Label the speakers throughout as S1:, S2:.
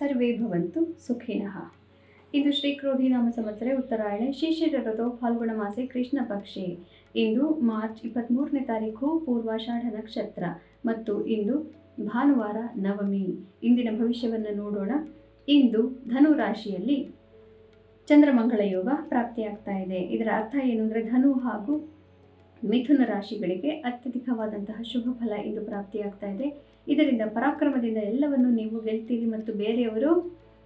S1: ಸರ್ವೇ ಭವಂತು ಸುಖಿನಃ. ಇಂದು ಶ್ರೀ ಕ್ರೋಧಿ ನಾಮ ಸಂವತ್ಸರೆ, ಉತ್ತರಾಯಣ ಶಿಶಿರ ಋತು ಫಾಲ್ಗುಣ ಮಾಸೆ, ಕೃಷ್ಣ ಪಕ್ಷಿ. ಇಂದು ಮಾರ್ಚ್ ಇಪ್ಪತ್ತ್ಮೂರನೇ ತಾರೀಕು ಪೂರ್ವಾಷಾಢ ನಕ್ಷತ್ರ ಮತ್ತು ಇಂದು ಭಾನುವಾರ ನವಮಿ. ಇಂದಿನ ಭವಿಷ್ಯವನ್ನು ನೋಡೋಣ. ಇಂದು ಧನು ರಾಶಿಯಲ್ಲಿ ಚಂದ್ರಮಂಗಳ ಯೋಗ ಪ್ರಾಪ್ತಿಯಾಗ್ತಾ ಇದೆ. ಇದರ ಅರ್ಥ ಏನು ಅಂದರೆ ಧನು ಹಾಗೂ ಮಿಥುನ ರಾಶಿಗಳಿಗೆ ಅತ್ಯಧಿಕವಾದಂತಹ ಶುಭ ಫಲ ಇಂದು ಪ್ರಾಪ್ತಿಯಾಗ್ತಾ ಇದೆ. ಇದರಿಂದ ಪರಾಕ್ರಮದಿಂದ ಎಲ್ಲವನ್ನು ನೀವು ಗೆಲ್ತೀರಿ ಮತ್ತು ಬೇರೆಯವರು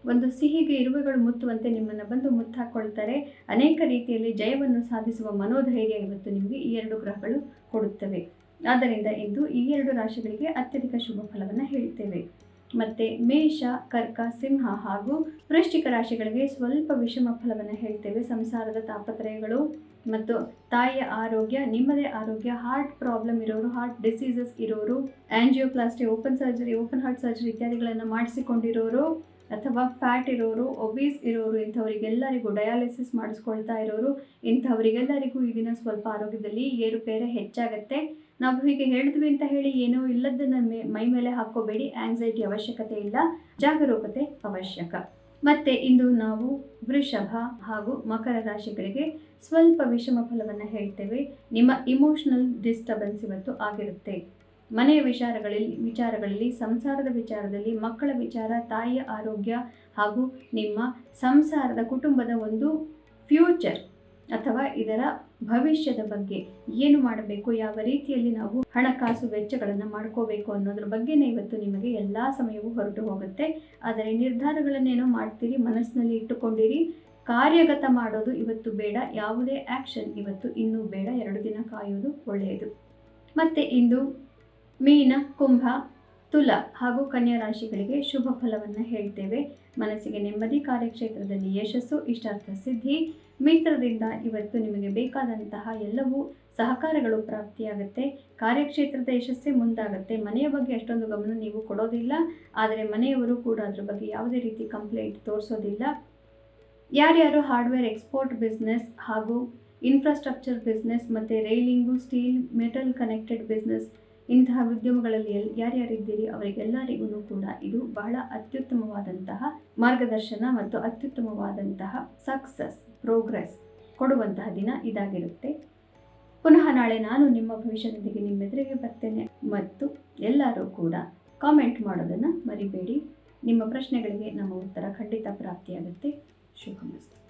S1: ಒಂದು ಸಿಹಿಗೆ ಇರುವೆಗಳು ಮುತ್ತುವಂತೆ ನಿಮ್ಮನ್ನು ಬಂದು ಮುತ್ತು ಹಾಕ್ಕೊಳ್ತಾರೆ ಅನೇಕ ರೀತಿಯಲ್ಲಿ ಜಯವನ್ನು ಸಾಧಿಸುವ ಮನೋಧೈರ್ಯ ಇವತ್ತು ನಿಮಗೆ ಈ ಎರಡು ಗ್ರಹಗಳು ಕೊಡುತ್ತವೆ. ಆದ್ದರಿಂದ ಇಂದು ಈ ಎರಡು ರಾಶಿಗಳಿಗೆ ಅತ್ಯಧಿಕ ಶುಭ ಫಲವನ್ನು ಹೇಳ್ತೇವೆ. ಮತ್ತು ಮೇಷ, ಕರ್ಕ, ಸಿಂಹ ಹಾಗೂ ವೃಶ್ಚಿಕ ರಾಶಿಗಳಿಗೆ ಸ್ವಲ್ಪ ವಿಷಮ ಫಲವನ್ನು ಹೇಳ್ತೇವೆ. ಸಂಸಾರದ ತಾಪತ್ರಯಗಳು ಮತ್ತು ತಾಯಿಯ ಆರೋಗ್ಯ, ನಿಮ್ಮದೇ ಆರೋಗ್ಯ ಹಾರ್ಟ್ ಪ್ರಾಬ್ಲಮ್ ಇರೋರು ಹಾರ್ಟ್ ಡಿಸೀಸಸ್ ಇರೋರು angioplasty open surgery open heart surgery ಇತ್ಯಾದಿಗಳನ್ನು ಮಾಡಿಸಿಕೊಂಡಿರೋರು ಅಥವಾ ಫ್ಯಾಟ್ ಇರೋರು ಒಬೀಸ್ ಇರೋರು, ಇಂಥವರಿಗೆಲ್ಲರಿಗೂ ಡಯಾಲಿಸಿಸ್ ಮಾಡಿಸ್ಕೊಳ್ತಾ ಇರೋರು, ಇಂಥವರಿಗೆಲ್ಲರಿಗೂ ಈ ದಿನ ಸ್ವಲ್ಪ ಆರೋಗ್ಯದಲ್ಲಿ ಏರುಪೇರೆ ಹೆಚ್ಚಾಗತ್ತೆ. ನಾವು ಹೀಗೆ ಹೇಳಿದ್ವಿ ಅಂತ ಹೇಳಿ ಏನೂ ಇಲ್ಲದನ್ನ ಮೇ ಮೇಲೆ ಹಾಕೋಬೇಡಿ ಆಂಗ್ಸೈಟಿ ಅವಶ್ಯಕತೆ ಇಲ್ಲ, ಜಾಗರೂಕತೆ ಅವಶ್ಯಕ. ಮತ್ತೆ ಇಂದು ನಾವು ವೃಷಭ ಹಾಗೂ ಮಕರ ರಾಶಿಗಳಿಗೆ ಸ್ವಲ್ಪ ವಿಷಮ ಫಲವನ್ನು ಹೇಳ್ತೇವೆ. ನಿಮ್ಮ ಇಮೋಷನಲ್ ಡಿಸ್ಟರ್ಬೆನ್ಸ್ ಇವತ್ತು ಆಗಿರುತ್ತೆ. ಮನೆಯ ವಿಚಾರಗಳಲ್ಲಿ ವಿಚಾರಗಳಲ್ಲಿ, ಸಂಸಾರದ ವಿಚಾರದಲ್ಲಿ, ಮಕ್ಕಳ ವಿಚಾರ, ತಾಯಿಯ ಆರೋಗ್ಯ ಹಾಗೂ ನಿಮ್ಮ ಸಂಸಾರದ ಕುಟುಂಬದ ಒಂದು ಫ್ಯೂಚರ್ ಅಥವಾ ಇದರ ಭವಿಷ್ಯದ ಬಗ್ಗೆ ಏನು ಮಾಡಬೇಕು, ಯಾವ ರೀತಿಯಲ್ಲಿ ನಾವು ಹಣಕಾಸು ವೆಚ್ಚಗಳನ್ನು ಮಾಡ್ಕೋಬೇಕು ಅನ್ನೋದ್ರ ಬಗ್ಗೆನೇ ಇವತ್ತು ನಿಮಗೆ ಎಲ್ಲ ಸಮಯವೂ ಹೊರಟು ಹೋಗುತ್ತೆ. ಆದರೆ ನಿರ್ಧಾರಗಳನ್ನೇನೋ ಮಾಡ್ತೀರಿ, ಮನಸ್ಸಿನಲ್ಲಿ ಇಟ್ಟುಕೊಂಡಿರಿ. ಕಾರ್ಯಗತ ಮಾಡೋದು ಇವತ್ತು ಬೇಡ, ಯಾವುದೇ ಆ್ಯಕ್ಷನ್ ಇವತ್ತು ಇನ್ನೂ ಬೇಡ, ಎರಡು ದಿನ ಕಾಯೋದು ಒಳ್ಳೆಯದು. ಮತ್ತು ಇಂದು ಮೀನ, ಕುಂಭ ತುಲ ಹಾಗೂ ಕನ್ಯಾ ರಾಶಿಗಳಿಗೆ ಶುಭ ಫಲವನ್ನು ಹೇಳ್ತೇವೆ. ಮನಸ್ಸಿಗೆ ನೆಮ್ಮದಿ, ಕಾರ್ಯಕ್ಷೇತ್ರದಲ್ಲಿ ಯಶಸ್ಸು, ಇಷ್ಟಾರ್ಥ ಸಿದ್ಧಿ. ಮಿತ್ರರಿಂದ ಇವತ್ತು ನಿಮಗೆ ಬೇಕಾದಂತಹ ಎಲ್ಲವೂ ಸಹಕಾರಗಳು ಪ್ರಾಪ್ತಿಯಾಗುತ್ತೆ. ಕಾರ್ಯಕ್ಷೇತ್ರದ ಯಶಸ್ಸೇ ಮುಂದಾಗುತ್ತೆ. ಮನೆಯ ಬಗ್ಗೆ ಅಷ್ಟೊಂದು ಗಮನ ನೀವು ಕೊಡೋದಿಲ್ಲ. ಆದರೆ ಮನೆಯವರು ಕೂಡ ಅದ್ರ ಬಗ್ಗೆ ಯಾವುದೇ ರೀತಿ ಕಂಪ್ಲೇಂಟ್ ತೋರಿಸೋದಿಲ್ಲ. ಯಾರ್ಯಾರು ಹಾರ್ಡ್ವೇರ್, ಎಕ್ಸ್ಪೋರ್ಟ್ ಬಿಸ್ನೆಸ್ ಹಾಗೂ ಇನ್ಫ್ರಾಸ್ಟ್ರಕ್ಚರ್ ಬಿಸ್ನೆಸ್ ಮತ್ತು railing, steel, metal connected business ಇಂತಹ ಉದ್ಯಮಗಳಲ್ಲಿ ಯಾರ್ಯಾರಿದ್ದೀರಿ ಅವರಿಗೆಲ್ಲರಿಗೂ ಕೂಡ ಇದು ಬಹಳ ಅತ್ಯುತ್ತಮವಾದಂತಹ ಮಾರ್ಗದರ್ಶನ ಮತ್ತು ಅತ್ಯುತ್ತಮವಾದಂತಹ ಸಕ್ಸಸ್, ಪ್ರೋಗ್ರೆಸ್ ಕೊಡುವಂತಹ ದಿನ ಇದಾಗಿರುತ್ತೆ. ಪುನಃ ನಾಳೆ ನಾನು ನಿಮ್ಮ ಭವಿಷ್ಯದೊಂದಿಗೆ ನಿಮ್ಮೆದುರಿಗೆ ಬರ್ತೇನೆ ಮತ್ತು ಎಲ್ಲರೂ ಕೂಡ ಕಾಮೆಂಟ್ ಮಾಡೋದನ್ನು ಮರಿಬೇಡಿ. ನಿಮ್ಮ ಪ್ರಶ್ನೆಗಳಿಗೆ ನಮ್ಮ ಉತ್ತರ ಖಂಡಿತ ಪ್ರಾಪ್ತಿಯಾಗುತ್ತೆ. ಶುಭಮಸ್ತು